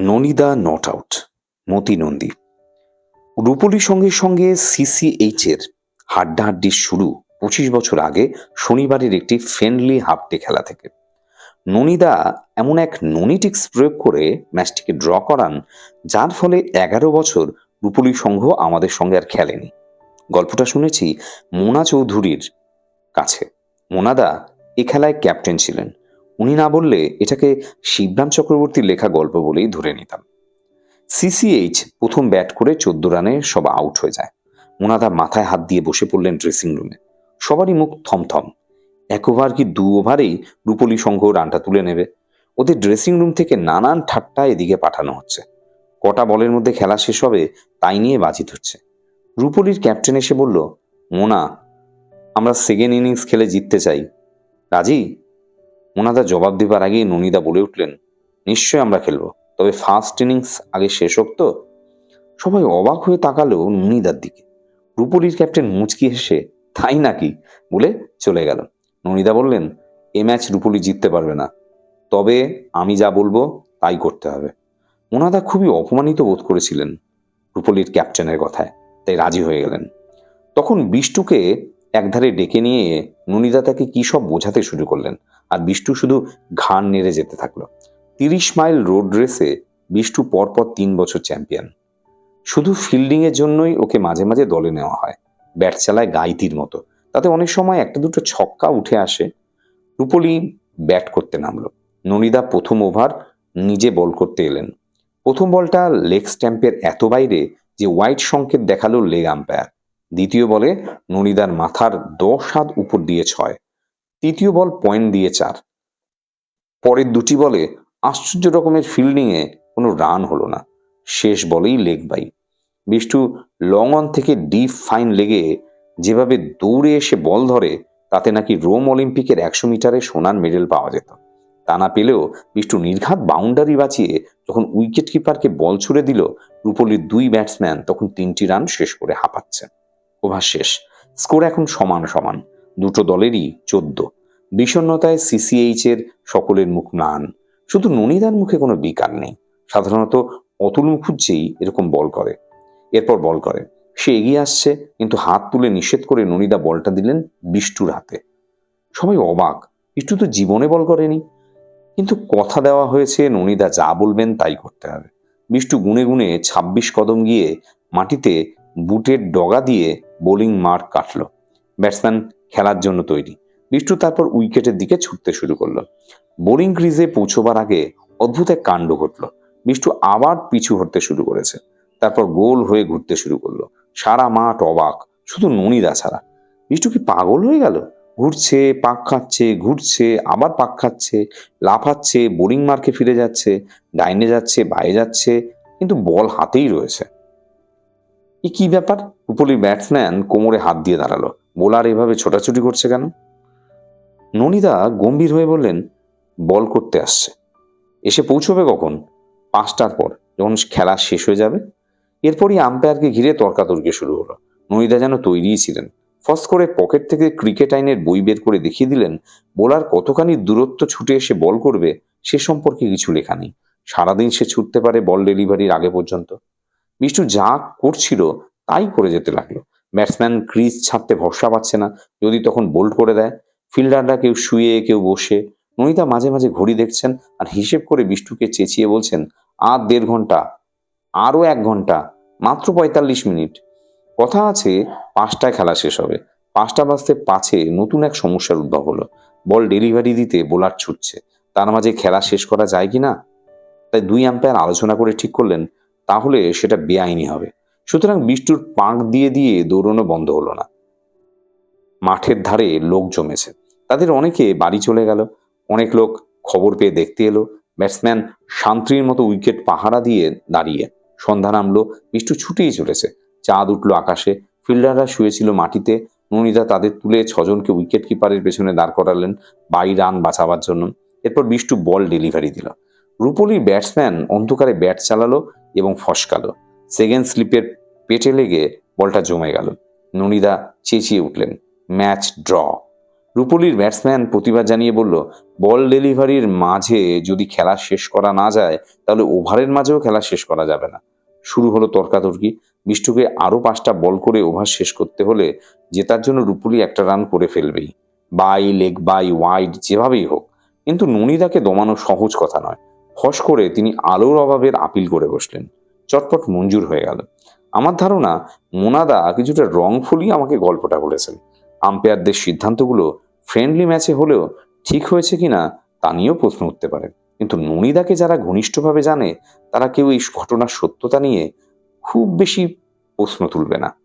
ননিদা not out Moti Nandi রূপলীর সঙ্গে সঙ্গে সিসিএইচ এর হাড্ডাহাড্ডির শুরু পঁচিশ বছর আগে শনিবারের একটি ফ্রেন্ডলি হাফ ডে খেলা থেকে। ননিদা এমন এক ননিটিক্স প্রয়োগ করে ম্যাচটিকে ড্র করান, যার ফলে এগারো বছর রূপলী সংঘ আমাদের সঙ্গে আর খেলেনি। গল্পটা শুনেছি মোনা চৌধুরীর কাছে। মোনাদা এ খেলায় ক্যাপ্টেন ছিলেন। উনি না বললে এটাকে শিবরাম চক্রবর্তীর লেখা গল্প বলেই ধরে নিতাম। সিসিএইচ প্রথম ব্যাট করে চোদ্দ রানে সব আউট হয়ে যায়। মোনাদা মাথায় হাত দিয়ে বসে পড়লেন ড্রেসিং রুমে সবারই মুখ থমথম। এক ওভার কি দু ওভারেই রূপলী সংঘ রানটা তুলে নেবে? ওদের ড্রেসিং রুম থেকে নানান ঠাট্টা এদিকে পাঠানো হচ্ছে। কটা বলের মধ্যে খেলা শেষ হবে তাই নিয়ে বাজি ধরছে। রূপলীর ক্যাপ্টেন এসে বলল, মোনা, আমরা সেকেন্ড ইনিংস খেলে জিততে চাই। রাজি? মোনাদা জবাব দেবার আগেই ননিদা বলে উঠলেন নিশ্চয় আমরা খেলব। তবে ফার্স্ট ইনিংস আগে শেষ হোক তো? সবাই অবাক হয়ে তাকালো ননিদার দিকে। রূপলীর ক্যাপ্টেন মুচকি হেসে, তাই নাকি? বলে চলে গেল। ননিদা বললেন, এ ম্যাচ রূপলী জিততে পারবে না। তবে আমি যা বলব, তাই করতে হবে। ওনাদা খুবই অপমানিত বোধ করেছিলেন রূপলীর ক্যাপ্টেনের কথায়, তাই রাজি হয়ে গেলেন। তখন বিষ্টুকে একধারে ডেকে নিয়ে ননিদা তাকে কী সব বোঝাতে শুরু করলেন? আর বিষ্টু শুধু ঘাড় নেড়ে যেতে থাকল। তিরিশ মাইল রোড রেসে বিষ্টু পরপর তিন বছর চ্যাম্পিয়ন। শুধু ফিল্ডিংয়ের জন্যই ওকে মাঝে মাঝে দলে নেওয়া হয়, ব্যাট চালায় গাইতির মতো। তাতে অনেক সময় একটা দুটো ছক্কা উঠে আসে। রূপলি ব্যাট করতে নামলো। ননিদা প্রথম ওভার নিজে বল করতে এলেন। প্রথম বলটা লেগ স্ট্যাম্পের এত বাইরে যে হোয়াইট সংকেত দেখাল লেগ আম্পায়ার। দ্বিতীয় বলে ননিদার মাথার দশ হাত উপর দিয়ে ছয়। তৃতীয় বল পয়েন্ট দিয়ে চার। পরের দুটি বলে আশ্চর্য রকমের ফিল্ডিংয়ে কোনো রান হলো না। শেষ বলেই leg bye. Bishtu long on থেকে ডিপ ফাইন লেগে যেভাবে দৌড়ে এসে বল ধরে, তাতে নাকি রোম অলিম্পিকের একশো মিটারে সোনার মেডেল পাওয়া যেত। তা না পেলেও বিষ্টু নির্ঘাত বাউন্ডারি বাঁচিয়ে যখন উইকেট কিপারকে বল ছুড়ে দিল, রূপলির দুই ব্যাটসম্যান তখন তিনটি রান শেষ করে হাঁপাচ্ছে ওভার শেষ। স্কোর এখন সমান সমান, দুটো দলেরই চোদ্দ। বিষণ্নতায় সিসিএইচ এর সকলের মুখ নান। শুধু ননিদার মুখে কোনো বিকার নেই। সাধারণত অতুল মুখুজ্জেই এরকম বল করে। এরপর বল করে। সে এগিয়ে আসছে, কিন্তু হাত তুলে নিষেধ করে ননিদা বলটা দিলেন বিষ্টুর হাতে। সবাই অবাক, বিষ্টু তো জীবনে বল করেনি। কিন্তু কথা দেওয়া হয়েছে, ননিদা যা বলবেন তাই করতে হবে। বিষ্টু গুনে গুনে ছাব্বিশ কদম গিয়ে মাটিতে বুটের ডগা দিয়ে বোলিং মার্ক কাটলো। ব্যাটসম্যান খেলার জন্য তৈরি। বিষ্টু তারপর উইকেটের দিকে ছুটতে শুরু করল। বোলিং ক্রিজে পৌঁছবার আগে অদ্ভুত এক কাণ্ড ঘটলো। বিষ্টু আবার পিছু হতে শুরু করেছে। তারপর গোল হয়ে ঘুরতে শুরু করল। সারা মাঠ অবাক, শুধু ননিদা ছাড়া। বিষ্টু কি পাগল হয়ে গেল? ঘুরছে, পাক খাচ্ছে, ঘুরছে, আবার পাক খাচ্ছে, লাফাচ্ছে, বোলিং মার্কে ফিরে যাচ্ছে, ডাইনে যাচ্ছে বাইরে যাচ্ছে, কিন্তু বল হাতেই রয়েছে। এ কি ব্যাপার? উপলির ব্যাটসম্যান কোমরে হাত দিয়ে দাঁড়াল। বোলার এভাবে ছোটাছুটি করছে কেন? ননিদা গম্ভীর হয়ে বললেন, বল করতে আসছে। এসে পৌঁছবে কখন? পাঁচটার পর, যখন খেলা শেষ হয়ে যাবে। এরপরই আম্পায়ারকে ঘিরে তর্কাতর্কি শুরু হলো। ননিদা যেন তৈরিই ছিলেন। ফস করে পকেট থেকে ক্রিকেট আইনের বই বের করে দেখিয়ে দিলেন, বোলার কতখানি দূরত্ব ছুটে এসে বল করবে, সে সম্পর্কে কিছু লেখা নেই। সারাদিন সে ছুটতে পারে বল ডেলিভারির আগে পর্যন্ত। বিষ্টু যা করছিল তাই করে যেতে লাগল। ব্যাটসম্যান ক্রিজ ছাড়তে ভরসা পাচ্ছে না। যদি তখন বোল্ড করে দেয়। ফিল্ডাররা কেউ শুয়ে, কেউ বসে। ননিতা মাঝে মাঝে ঘড়ি দেখছেন আর হিসেব করে বিষ্টুকে চেঁচিয়ে বলছেন, আর দেড় ঘণ্টা, আরও এক ঘণ্টা, মাত্র পঁয়তাল্লিশ মিনিট। কথা আছে, পাঁচটায় খেলা শেষ হবে। পাঁচটা বাজতে পাঁচে নতুন এক সমস্যার উদ্ভব হলো। বল ডেলিভারি দিতে বোলার ছুটছে। তার মাঝে খেলা শেষ করা যায় কি না? তাই দুই আম্পায়ার আলোচনা করে ঠিক করলেন তাহলে সেটা বেআইনি হবে। সুতরাং বিষ্টুর পাঁক দিয়ে দিয়ে দৌড়নো বন্ধ হলো না। মাঠের ধারে লোক জমেছে। তাদের অনেকে বাড়ি চলে গেল। অনেক লোক খবর পেয়ে দেখতে এলো। ব্যাটসম্যান শান্তির মতো উইকেট পাহারা দিয়ে দাঁড়িয়ে। সন্ধ্যা নামলো। বিষ্টু ছুটেই চলেছে। চাঁদ উঠল আকাশে। ফিল্ডাররা শুয়েছিল মাটিতে। ননিদা তাদের তুলে ছজনকে উইকেট কিপারের পেছনে দাঁড় করালেন। বাই রান বাঁচাবার জন্য। এরপর বিষ্টু বল ডেলিভারি দিল। রূপলির ব্যাটসম্যান অন্ধকারে ব্যাট চালালো। এবং ফসকালো। সেকেন্ড স্লিপের পেটে লেগে বলটা জমে গেল। ননিদা চেঁচিয়ে উঠলেন, ম্যাচ ড্র। রুপলির ব্যাটসম্যান প্রতিবাদ জানিয়ে বলল, বল ডেলিভারির মাঝে যদি খেলা শেষ করা না যায়, তাহলে ওভারের মাঝেও খেলা শেষ করা যাবে না। শুরু হলো তর্কাতর্কি। বিষ্টুকে আরও পাঁচটা বল করে ওভার শেষ করতে হলে জেতার জন্য রুপুলি একটা রান করে ফেলবেই। বাই, লেগ বাই, ওয়াইড, যেভাবেই হোক। কিন্তু ননিদাকে দমানো সহজ কথা নয়। ফস করে তিনি আলোর অভাবের আপিল করে বসলেন। চটপট মঞ্জুর হয়ে গেল। আমার ধারণা, মোনাদা কিছুটা রংফুলি আমাকে গল্পটা বলেছেন। আম্পায়ারদের সিদ্ধান্তগুলো ফ্রেন্ডলি ম্যাচে হলেও ঠিক হয়েছে কিনা তা নিয়েও প্রশ্ন উঠতে পারে। কিন্তু ননিদাকে যারা ঘনিষ্ঠভাবে জানে, তারা কেউ এই ঘটনার সত্যতা নিয়ে খুব বেশি প্রশ্ন তুলবে না।